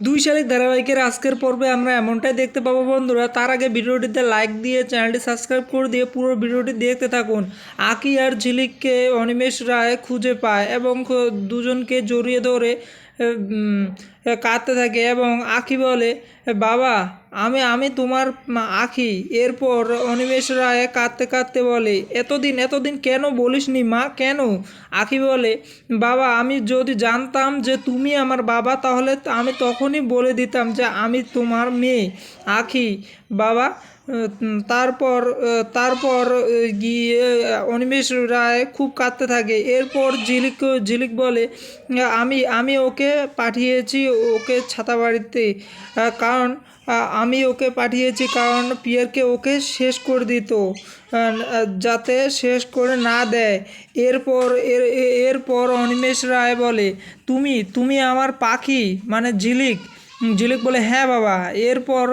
দুই শালিক ধারাবাহিকের আজকের পর্বে আমরা এমনটাই দেখতে পাবো বন্ধুরা, তার আগে ভিডিওটিতে লাইক দিয়ে চ্যানেলটি সাবস্ক্রাইব করে দিয়ে পুরো ভিডিওটি দেখতে থাকুন। আকি আর ঝিলিককে অনিমেষ রায় খুঁজে পায় এবং দুজনকে জড়িয়ে ধরে কাঁদতে থাকে এবং আখি বলে, বাবা, আমি আমি তোমার আখি। এরপর অনিমেষ রায় কাঁদতে কাঁদতে বলে, এতদিন এতদিন কেন বলিসনি মা? কেন? আখি বলে, বাবা, আমি যদি জানতাম যে তুমি আমার বাবা, তাহলে আমি তখনই বলে দিতাম যে আমি তোমার মেয়ে। আখি, বাবা তারপর তারপর গিয়ে অনিমেষ রায় খুব কাঁদতে থাকে। এরপর ঝিলিক ঝিলিক বলে, আমি আমি ওকে পাঠিয়েছি ওকে ছাতা বাড়িতে কারণ আমি ওকে পাঠিয়েছি কারণ পিয়ারকে ওকে শেষ করে দিত, যাতে শেষ করে না দেয়। এরপর, এর, এরপর অনিমেষ রায় বলে, তুমি তুমি আমার পাখি মানে ঝিলিক ঝিলিক বলে হ্যাঁ বাবা, এরপর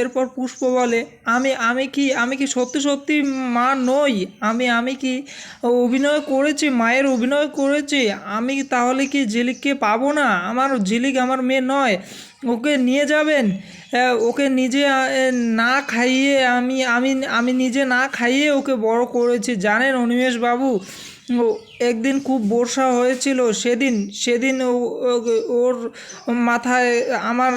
এরপর পুষ্প বলে, আমি আমি কি আমি কি সত্যি সত্যি মা নই? আমি আমি কি অভিনয় করেছি, মায়ের অভিনয় করেছি? আমি তাহলে কি ঝিলিককে পাবো না? আমার ঝিলিক আমার মেয়ে নয়। ওকে নিয়ে যাবেন? ওকে নিজে না খাইয়ে আমি আমি আমি নিজে না খাইয়ে ওকে বড় করেছি। জানেন অনিমেষ বাবু একদিন খুব বর্ষা হয়েছিল, সেদিন সেদিন ওর মাথায় আমার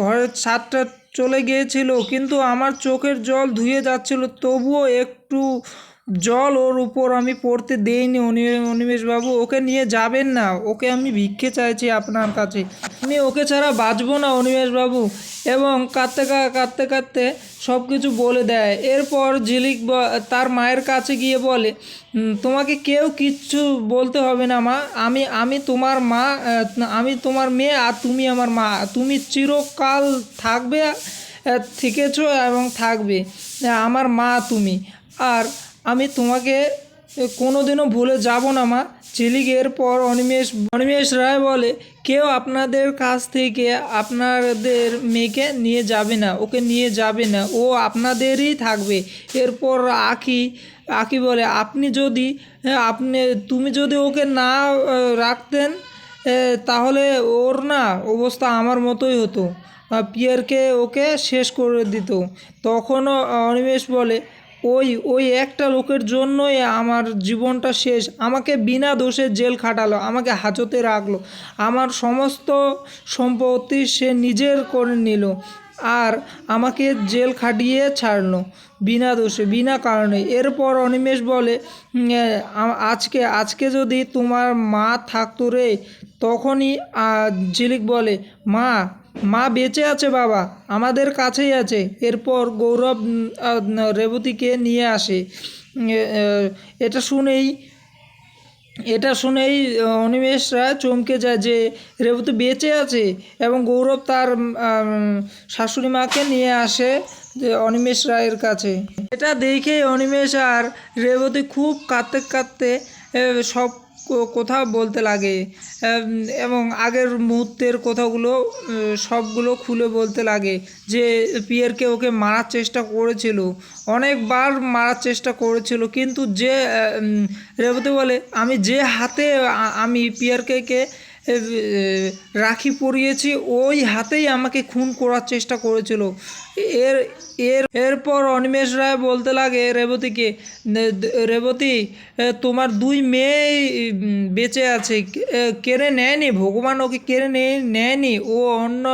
ঘরের ছাদটা চলে গিয়েছিল, কিন্তু আমার চোখের জল ধুয়ে যাচ্ছিল, তবুও একটু জল ওর উপর আমি পড়তে দেইনি। অনি অনিমেষবাবু ওকে নিয়ে যাবেন না। ওকে আমি ভিক্ষে চাইছি আপনার কাছে। আমি ওকে ছাড়া বাঁচবো না অনিমেষবাবু এবং কাঁদতে কাঁদতে কাঁদতে সব কিছু বলে দেয়। এরপর ঝিলিক তার মায়ের কাছে গিয়ে বলে তোমাকে কেউ কিচ্ছু বলতে হবে না মা। আমি আমি তোমার মা আমি তোমার মেয়ে আর তুমি আমার মা। তুমি চিরকাল থাকবে থেকেছো এবং থাকবে। আমার মা তুমি। আর আমি তোমাকে কোনোদিনও ভুলে যাব না, মা। ঝিলিক এরপর অনিমেষ অনিমেষ রায় বলে, কেউ আপনাদের কাছ থেকে আপনাদের মেয়েকে নিয়ে যাবে না, ওকে নিয়ে যাবে না, ও আপনাদেরই থাকবে। এরপর আখি আখি বলে, আপনি যদি, আপনি, তুমি যদি ওকে না, রাখতেন তাহলে ওর না অবস্থা আমার মতোই হতো। পিয়ারকে ওকে শেষ করে দিত। তখনও অনিমেষ বলে ওই ওই একটা লোকের জন্যই আমার জীবনটা শেষ। আমাকে বিনা দোষে জেল খাটালো, আমাকে হাজতে রাখল। আমার সমস্ত সম্পত্তি সে নিজের করে নিল আর আমাকে জেল খাটিয়ে ছাড়লো, বিনা দোষে, বিনা কারণে। এরপর অনিমেষ বলে আজকে আজকে যদি তোমার মা থাকতো রে, তখনই ঝিলিক বলে, মা মা বেঁচে আছে বাবা আমাদের কাছেই আছে। এরপর গৌরব রেবতীকে নিয়ে আসে। এটা শুনেই এটা শুনেই আহ, অনিমেষ রায় চমকে যায় যে রেবতী বেঁচে আছে এবং গৌরব তার শাশুড়ি মাকে নিয়ে আসে অনিমেষ রায়ের কাছে। এটা দেখে অনিমেষ আর রেবতী খুব কাঁদতে কাঁদতে সব কথা বলতে লাগে। এবং আগের মুহূর্তের কথাগুলো সবগুলো খুলে বলতে লাগে যে, পিয়ারকে ওকে মারার চেষ্টা করেছিল। অনেকবার মারার চেষ্টা করেছিল, কিন্তু যে রেবতী বলে, আমি যে হাতে আমি পিয়ারকে রাখি পরিয়েছি, ওই হাতেই আমাকে খুন করার চেষ্টা করেছিল। এর এর, এরপর অনিমেষ রায় বলতে লাগে, রেবতীকে রেবতী তোমার দুই মেয়ে বেঁচে আছে। কেড়ে নেয়নি, ভগবান ওকে কেড়ে নিয়ে নেয়নি। ও অন্য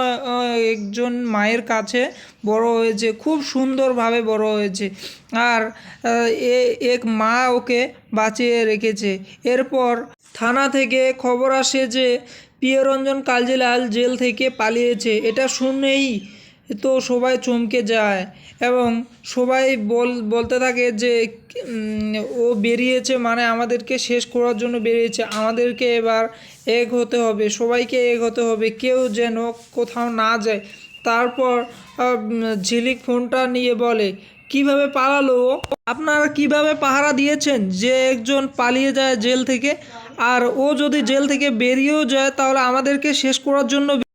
একজন মায়ের কাছে বড় হয়েছে, খুব সুন্দরভাবে বড় হয়েছে। আর এক মা ওকে বাঁচিয়ে রেখেছে। এরপর থানা থেকে খবর আসে যে প্রিয়রঞ্জন কালজিলাল জেল থেকে পালিয়েছে। এটা শুনেই তো সবাই চমকে যায় এবং সবাই বল, বলতে থাকে যে ও বেরিয়েছে মানে আমাদেরকে শেষ করার জন্য বেরিয়েছে। আমাদেরকে এবার এক হতে হবে, সবাইকে এক হতে হবে। কেউ যেন কোথাও না যায়। তারপর ঝিলিক ফোনটা নিয়ে বলে, কীভাবে পালালো? আপনারা কীভাবে পাহারা দিয়েছেন যে একজন পালিয়ে যায় জেল থেকে? আর ও যদি জেল থেকে বেরিয়েও যায় তাহলে আমাদেরকে শেষ করার জন্য